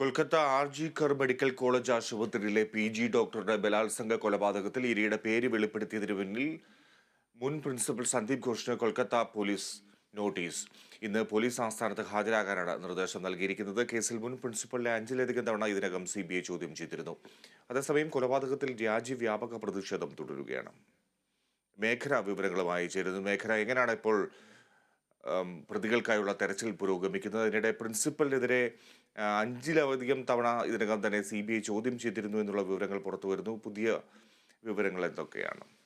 Kolkata R G Kar medical college ആശുപത്രിയിലെ P G ഡോക്ടറുടെ ബലാത്സംഗ കൊലപാതകത്തിൽ ഇരയുടെ പേര് വെളിപ്പെടുത്തിയതിനു പിന്നിൽ മുൻ പ്രിൻസിപ്പൽ സന്ദീപ് ഘോഷിന് കൊൽക്കത്ത പോലീസ് നോട്ടീസ്. ഇന്ന് പോലീസ് ആസ്ഥാനത്ത് ഹാജരാകാനാണ് നിർദ്ദേശം നൽകിയിരിക്കുന്നത്. കേസിൽ മുൻ പ്രിൻസിപ്പലിനെ അഞ്ചിലധികം തവണ ഇതിനകം സി ബി ഐ ചോദ്യം ചെയ്തിരുന്നു. അതേസമയം കൊലപാതകത്തിൽ രാജ്യവ്യാപക പ്രതിഷേധം തുടരുകയാണ്. മേഖല വിവരങ്ങളുമായി ചേരുന്നു. മേഖല എങ്ങനെയാണ് ഇപ്പോൾ പ്രതികൾക്കായുള്ള തെരച്ചിൽ പുരോഗമിക്കുന്നത്? അതിനിടെ പ്രിൻസിപ്പലിനെതിരെ അഞ്ചിലധികം തവണ ഇതിനകം തന്നെ സി ചോദ്യം ചെയ്തിരുന്നു എന്നുള്ള വിവരങ്ങൾ പുറത്തു വരുന്നു. പുതിയ വിവരങ്ങൾ എന്തൊക്കെയാണ്?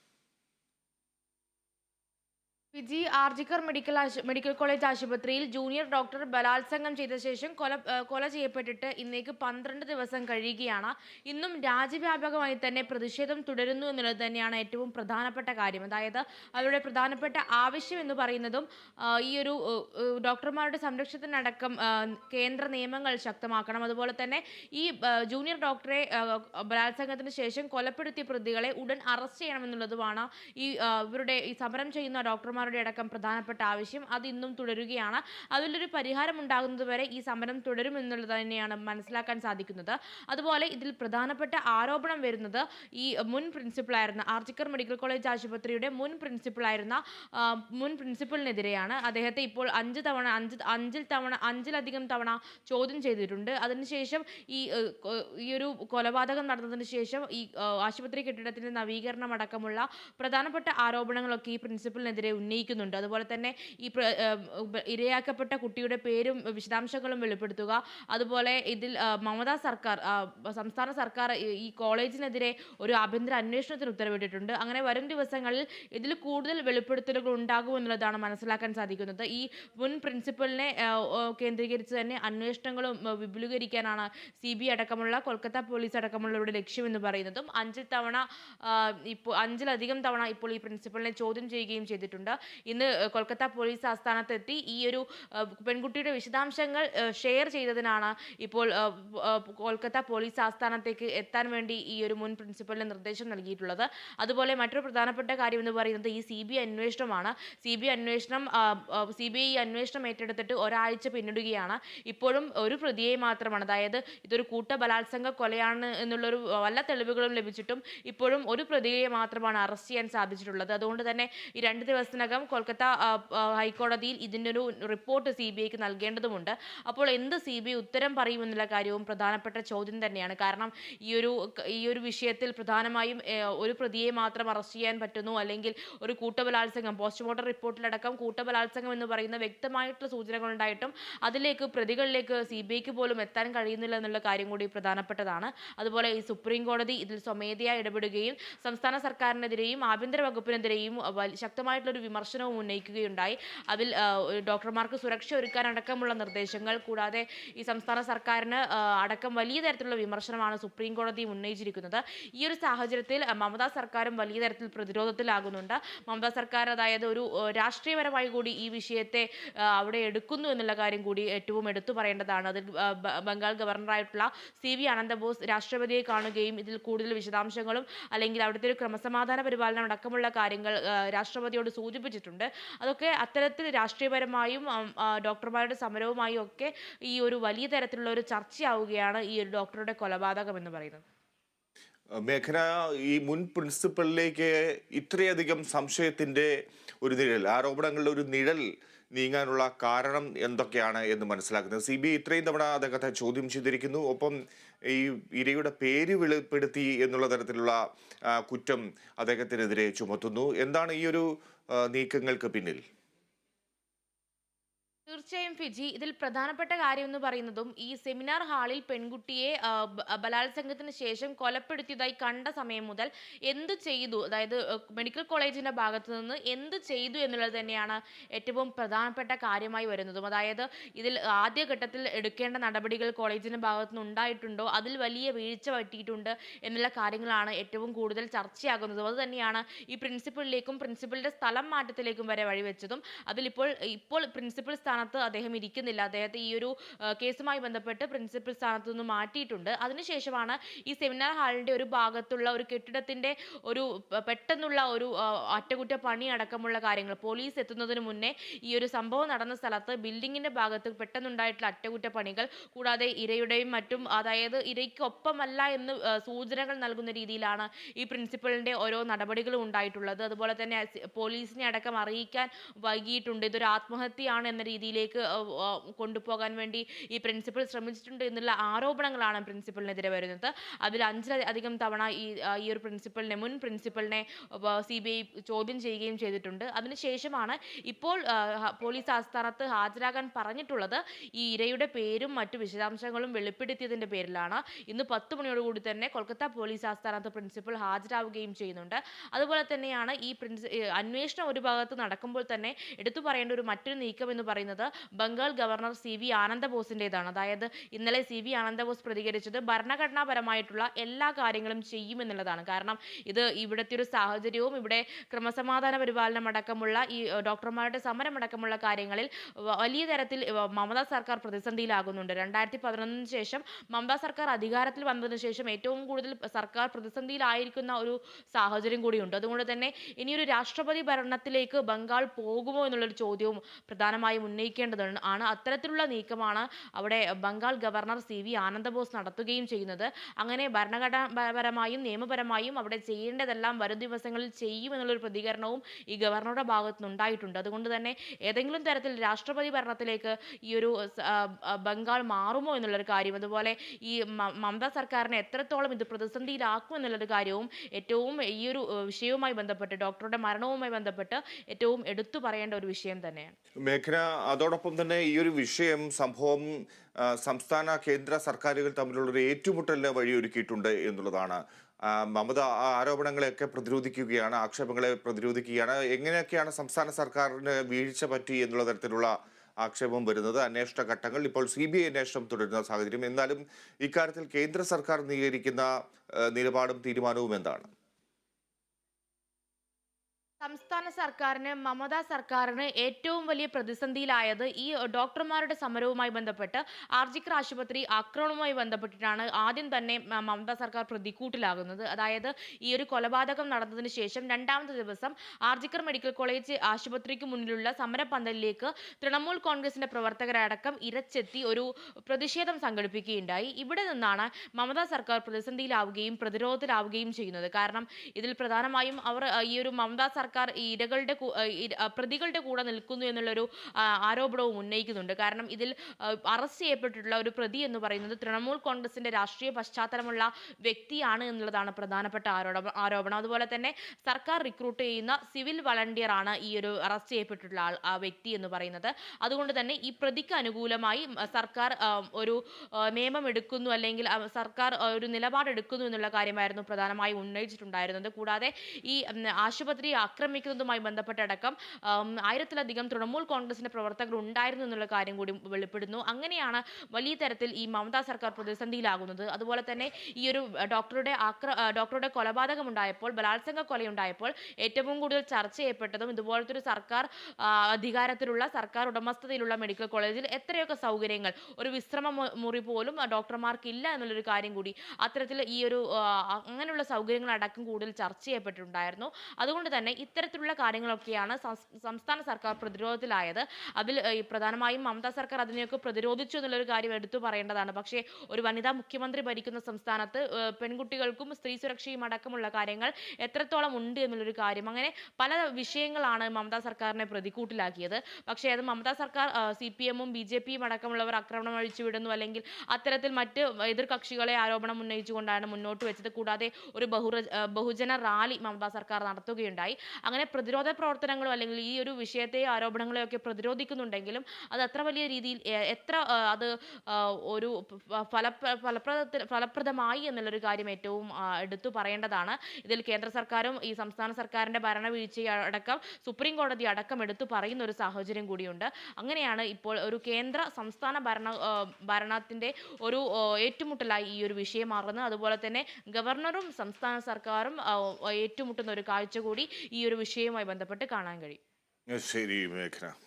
ഫിജി ആർജിക്കർ മെഡിക്കൽ മെഡിക്കൽ കോളേജ് ആശുപത്രിയിൽ ജൂനിയർ ഡോക്ടർ ബലാത്സംഗം ചെയ്ത ശേഷം കൊല കൊല ചെയ്യപ്പെട്ടിട്ട് ഇന്നേക്ക് പന്ത്രണ്ട് ദിവസം കഴിയുകയാണ്. ഇന്നും രാജ്യവ്യാപകമായി തന്നെ പ്രതിഷേധം തുടരുന്നു എന്നുള്ളത് തന്നെയാണ് ഏറ്റവും പ്രധാനപ്പെട്ട കാര്യം. അതായത് അവരുടെ പ്രധാനപ്പെട്ട ആവശ്യം എന്ന് പറയുന്നതും ഈ ഒരു ഡോക്ടർമാരുടെ സംരക്ഷണത്തിനടക്കം കേന്ദ്ര നിയമങ്ങൾ ശക്തമാക്കണം. അതുപോലെ തന്നെ ഈ ജൂനിയർ ഡോക്ടറെ ബലാത്സംഗത്തിന് ശേഷം കൊലപ്പെടുത്തിയ പ്രതികളെ ഉടൻ അറസ്റ്റ് ചെയ്യണമെന്നുള്ളതുമാണ് ഈ ഇവരുടെ ഈ സമരം ചെയ്യുന്ന ഡോക്ടർമാരുടെ അടക്കം പ്രധാനപ്പെട്ട ആവശ്യം അത് ഇന്നും തുടരുകയാണ്. അതിലൊരു പരിഹാരം ഉണ്ടാകുന്നതുവരെ ഈ സമരം തുടരുമെന്നുള്ളത് തന്നെയാണ് മനസ്സിലാക്കാൻ സാധിക്കുന്നത്. അതുപോലെ ഇതിൽ പ്രധാനപ്പെട്ട ആരോപണം വരുന്നത് ഈ മുൻ പ്രിൻസിപ്പളായിരുന്ന ആർജിക്കർ മെഡിക്കൽ കോളേജ് ആശുപത്രിയുടെ മുൻ പ്രിൻസിപ്പളായിരുന്ന മുൻ പ്രിൻസിപ്പളിനെതിരെയാണ് അദ്ദേഹത്തെ ഇപ്പോൾ അഞ്ച് തവണ അഞ്ച് അഞ്ചിൽ തവണ അഞ്ചിലധികം തവണ ചോദ്യം ചെയ്തിട്ടുണ്ട്. അതിനുശേഷം ഈ ഈ ഒരു കൊലപാതകം നടന്നതിന് ശേഷം ഈ ആശുപത്രി കെട്ടിടത്തിന്റെ നവീകരണം അടക്കമുള്ള പ്രധാനപ്പെട്ട ആരോപണങ്ങളൊക്കെ ഈ പ്രിൻസിപ്പളിനെതിരെ പ്രിൻസിപ്പലിനെതിരെ ഉന്നയിക്കുന്നുണ്ട്. അതുപോലെ തന്നെ ഈ ഇരയാക്കപ്പെട്ട കുട്ടിയുടെ പേരും വിശദാംശങ്ങളും വെളിപ്പെടുത്തുക. അതുപോലെ ഇതിൽ മമതാ സർക്കാർ സംസ്ഥാന സർക്കാർ ഈ- കോളേജിനെതിരെ ഒരു ആഭ്യന്തര അന്വേഷണത്തിന് ഉത്തരവിട്ടിട്ടുണ്ട്. അങ്ങനെ വരും ദിവസങ്ങളിൽ ഇതിൽ കൂടുതൽ വെളിപ്പെടുത്തലുകൾ ഉണ്ടാകുമെന്നുള്ളതാണ് മനസ്സിലാക്കാൻ സാധിക്കുന്നത്. ഈ മുൻ പ്രിൻസിപ്പലിനെ കേന്ദ്രീകരിച്ച് തന്നെ അന്വേഷണങ്ങളും വിപുലീകരിക്കാനാണ് സി ബി അടക്കമുള്ള കൊൽക്കത്ത പോലീസ് അടക്കമുള്ളവരുടെ ലക്ഷ്യമെന്ന് പറയുന്നതും അഞ്ചിൽ തവണ ഇപ്പോൾ അഞ്ചിലധികം തവണ ഇപ്പോൾ ഈ പ്രിൻസിപ്പലിനെ ചോദ്യം ചെയ്യുകയും ചെയ്തിട്ടുണ്ട്. ഇന്ന് കൊൽക്കത്ത പോലീസ് ആസ്ഥാനത്തെത്തി. ഈ ഒരു പെൺകുട്ടിയുടെ വിശദാംശങ്ങൾ ഷെയർ ചെയ്തതിനാണ് ഇപ്പോൾ കൊൽക്കത്ത പോലീസ് ആസ്ഥാനത്തേക്ക് എത്താൻ വേണ്ടി ഈ ഒരു മുൻ പ്രിൻസിപ്പലിന് നിർദ്ദേശം നൽകിയിട്ടുള്ളത്. അതുപോലെ മറ്റൊരു പ്രധാനപ്പെട്ട കാര്യം എന്ന് പറയുന്നത് ഈ സി ബി അന്വേഷണമാണ്. സി ബി അന്വേഷണം സി ബി ഐ അന്വേഷണം ഏറ്റെടുത്തിട്ട് ഒരാഴ്ച പിന്നിടുകയാണ്. ഇപ്പോഴും ഒരു പ്രതിയെ മാത്രമാണ്. അതായത് ഇതൊരു കൂട്ട ബലാത്സംഗ കൊലയാണ് എന്നുള്ളൊരു വല്ല തെളിവുകളും ലഭിച്ചിട്ടും ഇപ്പോഴും ഒരു പ്രതിയെ മാത്രമാണ് അറസ്റ്റ് ചെയ്യാൻ സാധിച്ചിട്ടുള്ളത്. അതുകൊണ്ട് തന്നെ ഈ രണ്ട് ദിവസത്തിനകം കൊൽക്കത്ത ആ, ആ, ഹൈക്കോടതിയിൽ ഒരു റിപ്പോർട്ട് സി ബി ഐക്ക് നൽകേണ്ടതുമുണ്ട്. അപ്പോൾ എന്ത് സി ബി ഐ ഉത്തരം പറയുമെന്നുള്ള കാര്യവും പ്രധാനപ്പെട്ട ചോദ്യം തന്നെയാണ്. കാരണം ഈ ഒരു ഈ ഒരു വിഷയത്തിൽ പ്രധാനമായും ഒരു പ്രതിയെ മാത്രം അറസ്റ്റ് ചെയ്യാൻ പറ്റുന്നു അല്ലെങ്കിൽ ഒരു കൂട്ടബലാത്സംഗം പോസ്റ്റ്മോർട്ടം റിപ്പോർട്ടിലടക്കം കൂട്ടബലാത്സംഗം എന്ന് പറയുന്ന വ്യക്തമായിട്ടുള്ള സൂചനകളുണ്ടായിട്ടും അതിലേക്ക് പ്രതികളിലേക്ക് സി ബി ഐക്ക് പോലും എത്താൻ കഴിയുന്നില്ല എന്നുള്ള കാര്യം കൂടി പ്രധാനപ്പെട്ടതാണ്. അതുപോലെ ഈ സുപ്രീം കോടതി ഇതിൽ സ്വമേധയാ ഇടപെടുകയും സംസ്ഥാന സർക്കാരിനെതിരെയും ആഭ്യന്തര വകുപ്പിനെതിരെയും ഒരു ശക്തമായിട്ടുള്ളൊരു വിമർശനവും ഉന്നയിക്കുകയുണ്ടായി. അതിൽ ഡോക്ടർമാർക്ക് സുരക്ഷ ഒരുക്കാൻ അടക്കമുള്ള നിർദ്ദേശങ്ങൾ കൂടാതെ ഈ സംസ്ഥാന സർക്കാരിന് അടക്കം വലിയ തരത്തിലുള്ള വിമർശനമാണ് സുപ്രീം കോടതി ഉന്നയിച്ചിരിക്കുന്നത്. ഈ ഒരു സാഹചര്യത്തിൽ മമതാ സർക്കാരും വലിയ തരത്തിൽ പ്രതിരോധത്തിലാകുന്നുണ്ട്. മമതാ സർക്കാർ അതായത് ഒരു രാഷ്ട്രീയപരമായി കൂടി ഈ വിഷയത്തെ അവിടെ എടുക്കുന്നു എന്നുള്ള കാര്യം കൂടി ഏറ്റവും എടുത്തു പറയേണ്ടതാണ്. അതിൽ ബംഗാൾ ഗവർണറായിട്ടുള്ള സി വി അനന്തബോസ് രാഷ്ട്രപതിയെ കാണുകയും ഇതിൽ കൂടുതൽ വിശദാംശങ്ങളും അല്ലെങ്കിൽ അവിടുത്തെ ഒരു ക്രമസമാധാന പരിപാലനം അടക്കമുള്ള കാര്യങ്ങൾ രാഷ്ട്രപതിയോട് രാഷ്ട്രപതിയോട് സൂചിപ്പിച്ചിട്ടുണ്ട്. അതൊക്കെ അത്തരത്തിൽ രാഷ്ട്രീയപരമായും ഡോക്ടർമാരുടെ സമരവുമായും ഒക്കെ ഈ ഒരു വലിയ തരത്തിലുള്ള ഒരു ചർച്ചയാവുകയാണ് ഈ ഒരു ഡോക്ടറുടെ കൊലപാതകം എന്ന് പറയുന്നത്. മേഖല ഈ മുൻ പ്രിൻസിപ്പളിലേക്ക് ഇത്രയധികം സംശയത്തിന്റെ ഒരു നിഴൽ ആരോപണങ്ങളുടെ ഒരു നിഴൽ നീങ്ങാനുള്ള കാരണം എന്തൊക്കെയാണ് എന്ന് മനസ്സിലാക്കുന്നത്? സി ബി ഐ ഇത്രയും തവണ അദ്ദേഹത്തെ ചോദ്യം ചെയ്തിരിക്കുന്നു. ഒപ്പം ഈ ഇരയുടെ പേര് വെളിപ്പെടുത്തി എന്നുള്ള തരത്തിലുള്ള കുറ്റം അദ്ദേഹത്തിനെതിരെ ചുമത്തുന്നു. എന്താണ് ഈ ഒരു നീക്കങ്ങൾക്ക് പിന്നിൽ? തീർച്ചയായും ഫിജി ഇതിൽ പ്രധാനപ്പെട്ട കാര്യം എന്ന് പറയുന്നതും ഈ സെമിനാർ ഹാളിൽ പെൺകുട്ടിയെ ബലാത്സംഗത്തിന് ശേഷം കൊലപ്പെടുത്തിയതായി കണ്ട സമയം മുതൽ എന്ത് ചെയ്തു? അതായത് മെഡിക്കൽ കോളേജിന്റെ ഭാഗത്തു നിന്ന് എന്ത് ചെയ്തു എന്നുള്ളത് തന്നെയാണ് ഏറ്റവും പ്രധാനപ്പെട്ട കാര്യമായി വരുന്നതും. അതായത് ഇതിൽ ആദ്യഘട്ടത്തിൽ എടുക്കേണ്ട നടപടികൾ കോളേജിന്റെ ഭാഗത്തു നിന്ന് ഉണ്ടായിട്ടുണ്ടോ? അതിൽ വലിയ വീഴ്ച പറ്റിയിട്ടുണ്ട് എന്നുള്ള കാര്യങ്ങളാണ് ഏറ്റവും കൂടുതൽ ചർച്ചയാകുന്നതും. അത് തന്നെയാണ് ഈ പ്രിൻസിപ്പളിലേക്കും പ്രിൻസിപ്പളിന്റെ സ്ഥലം മാറ്റത്തിലേക്കും വരെ വഴിവെച്ചതും. അതിലിപ്പോൾ ഇപ്പോൾ പ്രിൻസിപ്പൽ സ്ഥാനത്ത് അദ്ദേഹം ഇരിക്കുന്നില്ല. അദ്ദേഹത്തെ ഈ ഒരു കേസുമായി ബന്ധപ്പെട്ട് പ്രിൻസിപ്പൽ സ്ഥാനത്ത് നിന്ന് മാറ്റിയിട്ടുണ്ട്. അതിനുശേഷമാണ് ഈ സെമിനാർ ഹാളിന്റെ ഒരു ഭാഗത്തുള്ള ഒരു കെട്ടിടത്തിന്റെ ഒരു പെട്ടെന്നുള്ള ഒരു അറ്റകുറ്റപ്പണി അടക്കമുള്ള കാര്യങ്ങൾ. പോലീസ് എത്തുന്നതിന് മുന്നേ ഈ ഒരു സംഭവം നടന്ന സ്ഥലത്ത് ബിൽഡിങ്ങിന്റെ ഭാഗത്ത് പെട്ടെന്നുണ്ടായിട്ടുള്ള അറ്റകുറ്റപ്പണികൾ കൂടാതെ ഇരയുടെയും മറ്റും അതായത് ഇരയ്ക്കൊപ്പമല്ല എന്ന് സൂചനകൾ നൽകുന്ന രീതിയിലാണ് ഈ പ്രിൻസിപ്പലിന്റെ ഓരോ നടപടികളും ഉണ്ടായിട്ടുള്ളത്. അതുപോലെ തന്നെ പോലീസിനെ അടക്കം അറിയിക്കാൻ വൈകിയിട്ടുണ്ട്. ഇതൊരു ആത്മഹത്യയാണ് എന്ന രീതിയിലേക്ക് കൊണ്ടുപോകാൻ വേണ്ടി ഈ പ്രിൻസിപ്പൽ ശ്രമിച്ചിട്ടുണ്ട് എന്നുള്ള ആരോപണങ്ങളാണ് പ്രിൻസിപ്പലിനെതിരെ വരുന്നത്. അതിൽ അഞ്ചിലധികം തവണ ഈ ഈ ഒരു പ്രിൻസിപ്പലിനെ മുൻ പ്രിൻസിപ്പലിനെ സി ബി ഐ ചോദ്യം ചെയ്യുകയും ചെയ്തിട്ടുണ്ട്. അതിനുശേഷമാണ് ഇപ്പോൾ പോലീസ് ആസ്ഥാനത്ത് ഹാജരാകാൻ പറഞ്ഞിട്ടുള്ളത് ഈ ഇരയുടെ പേരും മറ്റു വിശദാംശങ്ങളും വെളിപ്പെടുത്തിയതിന്റെ പേരിലാണ്. ഇന്ന് പത്ത് മണിയോടുകൂടി തന്നെ കൊൽക്കത്ത പോലീസ് ആസ്ഥാനത്ത് പ്രിൻസിപ്പൽ ഹാജരാവുകയും ചെയ്യുന്നുണ്ട്. അതുപോലെ തന്നെയാണ് ഈ പ്രിൻസി അന്വേഷണം ഒരു ഭാഗത്ത് നടക്കുമ്പോൾ തന്നെ എടുത്തു പറയേണ്ട ഒരു മറ്റൊരു നീക്കം എന്ന് പറയുന്നത് ബംഗാൾ ഗവർണർ സി വി ആനന്ദബോസിന്റെതാണ് അതായത് ഇന്നലെ സി വി ആനന്ദബോസ് പ്രതികരിച്ചത് ഭരണഘടനാപരമായിട്ടുള്ള എല്ലാ കാര്യങ്ങളും ചെയ്യുമെന്നുള്ളതാണ് കാരണം ഇത് ഇവിടുത്തെ ഒരു സാഹചര്യവും ഇവിടെ ക്രമസമാധാന പരിപാലനം അടക്കമുള്ള ഈ ഡോക്ടർമാരുടെ സമരം അടക്കമുള്ള കാര്യങ്ങളിൽ വലിയ തരത്തിൽ മമതാ സർക്കാർ പ്രതിസന്ധിയിലാകുന്നുണ്ട്. രണ്ടായിരത്തി പതിനൊന്നിന് ശേഷം മമതാ സർക്കാർ അധികാരത്തിൽ വന്നതിന് ശേഷം ഏറ്റവും കൂടുതൽ സർക്കാർ പ്രതിസന്ധിയിലായിരിക്കുന്ന ഒരു സാഹചര്യം കൂടിയുണ്ട്. അതുകൊണ്ട് തന്നെ ഇനിയൊരു രാഷ്ട്രപതി ഭരണത്തിലേക്ക് ബംഗാൾ പോകുമോ എന്നുള്ളൊരു ചോദ്യവും പ്രധാനമായും ഉന്നയിക്കേണ്ടതാണ് ആണ് അത്തരത്തിലുള്ള നീക്കമാണ് അവിടെ Bengal governor C V Ananda Bose നടത്തുകയും ചെയ്യുന്നത്. അങ്ങനെ ഭരണഘടനാപരമായും നിയമപരമായും അവിടെ ചെയ്യേണ്ടതെല്ലാം വരും ദിവസങ്ങളിൽ ചെയ്യുമെന്നുള്ളൊരു പ്രതികരണവും ഈ ഗവർണറുടെ ഭാഗത്തു നിന്നുണ്ടായിട്ടുണ്ട് അതുകൊണ്ട് തന്നെ ഏതെങ്കിലും തരത്തിൽ രാഷ്ട്രപതി ഭരണത്തിലേക്ക് ഈ ഒരു ബംഗാൾ മാറുമോ എന്നുള്ളൊരു കാര്യം അതുപോലെ ഈ മമതാ സർക്കാരിനെ എത്രത്തോളം ഇത് പ്രതിസന്ധിയിലാക്കും എന്നുള്ളൊരു കാര്യവും ഏറ്റവും ഈ ഒരു വിഷയവുമായി ബന്ധപ്പെട്ട് ഡോക്ടറുടെ മരണവുമായി ബന്ധപ്പെട്ട് ഏറ്റവും എടുത്തു പറയേണ്ട ഒരു വിഷയം തന്നെയാണ്. മേഘന അതോടൊപ്പം തന്നെ ഈ ഒരു വിഷയം സംഭവം സംസ്ഥാന കേന്ദ്ര സർക്കാരുകൾ തമ്മിലുള്ള ഒരു ഏറ്റുമുട്ടലിന് വഴിയൊരുക്കിയിട്ടുണ്ട് എന്നുള്ളതാണ്. മമത ആരോപണങ്ങളെയൊക്കെ പ്രതിരോധിക്കുകയാണ് ആക്ഷേപങ്ങളെ പ്രതിരോധിക്കുകയാണ്. എങ്ങനെയൊക്കെയാണ് സംസ്ഥാന സർക്കാരിന് വീഴ്ച പറ്റി എന്നുള്ള തരത്തിലുള്ള ആക്ഷേപം വരുന്നത്? അന്വേഷണ ഘട്ടങ്ങൾ ഇപ്പോൾ സി ബി ഐ അന്വേഷണം തുടരുന്ന സാഹചര്യം. എന്നാലും ഇക്കാര്യത്തിൽ കേന്ദ്ര സർക്കാർ നീകരിക്കുന്ന നിലപാടും തീരുമാനവും എന്താണ്? സംസ്ഥാന സർക്കാരിന് മമതാ സർക്കാരിന് ഏറ്റവും വലിയ പ്രതിസന്ധിയിലായത് ഈ ഡോക്ടർമാരുടെ സമരവുമായി ബന്ധപ്പെട്ട് ആർജിക്കർ ആശുപത്രി ആക്രമണവുമായി ബന്ധപ്പെട്ടിട്ടാണ് ആദ്യം തന്നെ മമത സർക്കാർ പ്രതിക്കൂട്ടിലാകുന്നത്. അതായത് ഈ ഒരു കൊലപാതകം നടന്നതിന് ശേഷം രണ്ടാമത്തെ ദിവസം ആർജിക്കർ മെഡിക്കൽ കോളേജ് ആശുപത്രിക്ക് മുന്നിലുള്ള സമരപന്തലിലേക്ക് തൃണമൂൽ കോൺഗ്രസിന്റെ പ്രവർത്തകരടക്കം ഇരച്ചെത്തി ഒരു പ്രതിഷേധം സംഘടിപ്പിക്കുകയുണ്ടായി. ഇവിടെ നിന്നാണ് മമതാ സർക്കാർ പ്രതിസന്ധിയിലാവുകയും പ്രതിരോധത്തിലാവുകയും ചെയ്യുന്നത്. കാരണം ഇതിൽ പ്രധാനമായും അവർ ഈ ഒരു മമതാ സർക്കാർ ഈ ഇരകളുടെ പ്രതികളുടെ കൂടെ നിൽക്കുന്നു എന്നുള്ളൊരു ആരോപണവും ഉന്നയിക്കുന്നുണ്ട്. കാരണം ഇതിൽ അറസ്റ്റ് ചെയ്യപ്പെട്ടിട്ടുള്ള ഒരു പ്രതി എന്ന് പറയുന്നത് തൃണമൂൽ കോൺഗ്രസിന്റെ രാഷ്ട്രീയ പശ്ചാത്തലമുള്ള വ്യക്തിയാണ് എന്നുള്ളതാണ് പ്രധാനപ്പെട്ട ആരോപണം ആരോപണം. അതുപോലെ തന്നെ സർക്കാർ റിക്രൂട്ട് ചെയ്യുന്ന സിവിൽ വളണ്ടിയർ ആണ് ഈ ഒരു അറസ്റ്റ് ചെയ്യപ്പെട്ടിട്ടുള്ള ആ വ്യക്തി എന്ന് പറയുന്നത്. അതുകൊണ്ട് തന്നെ ഈ പ്രതിക്ക് അനുകൂലമായി സർക്കാർ ഒരു നിയമം എടുക്കുന്നു അല്ലെങ്കിൽ സർക്കാർ ഒരു നിലപാടെടുക്കുന്നു എന്നുള്ള കാര്യമായിരുന്നു പ്രധാനമായും ഉന്നയിച്ചിട്ടുണ്ടായിരുന്നത്. കൂടാതെ ഈ ആശുപത്രി ആശുപത്രി ആക്രമിക്കുന്നതുമായി ബന്ധപ്പെട്ടടക്കം ആയിരത്തിലധികം തൃണമൂൽ കോൺഗ്രസിന്റെ പ്രവർത്തകർ ഉണ്ടായിരുന്നു എന്നുള്ള കാര്യം കൂടി വെളിപ്പെടുന്നു. അങ്ങനെയാണ് വലിയ തരത്തിൽ ഈ മമതാ സർക്കാർ പ്രതിസന്ധിയിലാകുന്നത്. അതുപോലെ തന്നെ ഈ ഒരു ഡോക്ടറുടെ ആക്ര ഡോക്ടറുടെ കൊലപാതകം ഉണ്ടായപ്പോൾ ബലാത്സംഗ കൊലയുണ്ടായപ്പോൾ ഏറ്റവും കൂടുതൽ ചർച്ച ചെയ്യപ്പെട്ടതും ഇതുപോലത്തെ ഒരു സർക്കാർ അധികാരത്തിലുള്ള സർക്കാർ ഉടമസ്ഥതയിലുള്ള മെഡിക്കൽ കോളേജിൽ എത്രയൊക്കെ സൗകര്യങ്ങൾ ഒരു വിശ്രമ മുറി പോലും ഡോക്ടർമാർക്കില്ല എന്നുള്ളൊരു കാര്യം കൂടി അത്തരത്തിൽ ഈ ഒരു അങ്ങനെയുള്ള സൗകര്യങ്ങൾ അടക്കം കൂടുതൽ ചർച്ച ചെയ്യപ്പെട്ടിട്ടുണ്ടായിരുന്നു. അതുകൊണ്ട് തന്നെ ഇത്തരത്തിലുള്ള കാര്യങ്ങളൊക്കെയാണ് സംസ്ഥാന സർക്കാർ പ്രതിരോധത്തിലായത്. അതിൽ പ്രധാനമായും മമതാ സർക്കാർ അതിനെയൊക്കെ പ്രതിരോധിച്ചു എന്നുള്ളൊരു കാര്യം എടുത്തു പറയേണ്ടതാണ്. പക്ഷേ ഒരു വനിതാ മുഖ്യമന്ത്രി ഭരിക്കുന്ന സംസ്ഥാനത്ത് പെൺകുട്ടികൾക്കും സ്ത്രീ സുരക്ഷയും അടക്കമുള്ള കാര്യങ്ങൾ എത്രത്തോളം ഉണ്ട് എന്നുള്ളൊരു കാര്യം. അങ്ങനെ പല വിഷയങ്ങളാണ് മമതാ സർക്കാരിനെ പ്രതിക്കൂട്ടിലാക്കിയത്. പക്ഷേ അത് മമതാ സർക്കാർ സി പി എമ്മും ബി ജെ പിയും അടക്കമുള്ളവർ ആക്രമണം അഴിച്ചുവിടുന്നു. അല്ലെങ്കിൽ അത്തരത്തിൽ മറ്റ് എതിർ കക്ഷികളെ ആരോപണം ഉന്നയിച്ചുകൊണ്ടാണ് മുന്നോട്ട് വെച്ചത്. കൂടാതെ ഒരു ബഹുജന റാലി മമതാ സർക്കാർ നടത്തുകയുണ്ടായി. അങ്ങനെ പ്രതിരോധ പ്രവർത്തനങ്ങളോ അല്ലെങ്കിൽ ഈ ഒരു വിഷയത്തെ ആരോപണങ്ങളെയോ ഒക്കെ പ്രതിരോധിക്കുന്നുണ്ടെങ്കിലും അത് അത്ര വലിയ രീതിയിൽ എത്ര അത് ഒരു ഫല ഫലപ്രദത്തിൽ ഫലപ്രദമായി എന്നുള്ളൊരു കാര്യം ഏറ്റവും എടുത്തു പറയേണ്ടതാണ്. ഇതിൽ കേന്ദ്ര സർക്കാരും ഈ സംസ്ഥാന സർക്കാരിന്റെ ഭരണവീഴ്ച അടക്കം സുപ്രീം കോടതി അടക്കം എടുത്തു പറയുന്ന ഒരു സാഹചര്യം കൂടിയുണ്ട്. അങ്ങനെയാണ് ഇപ്പോൾ ഒരു കേന്ദ്ര സംസ്ഥാന ഭരണ ഭരണത്തിന്റെ ഒരു ഏറ്റുമുട്ടലായി ഈ ഒരു വിഷയം മാറുന്നത്. അതുപോലെ തന്നെ ഗവർണറും സംസ്ഥാന സർക്കാരും ഏറ്റുമുട്ടുന്ന ഒരു കാഴ്ച കൂടി ഈ ഒരു വിഷയവുമായി ബന്ധപ്പെട്ട് കാണാൻ കഴിയും. ശരി മേഘന.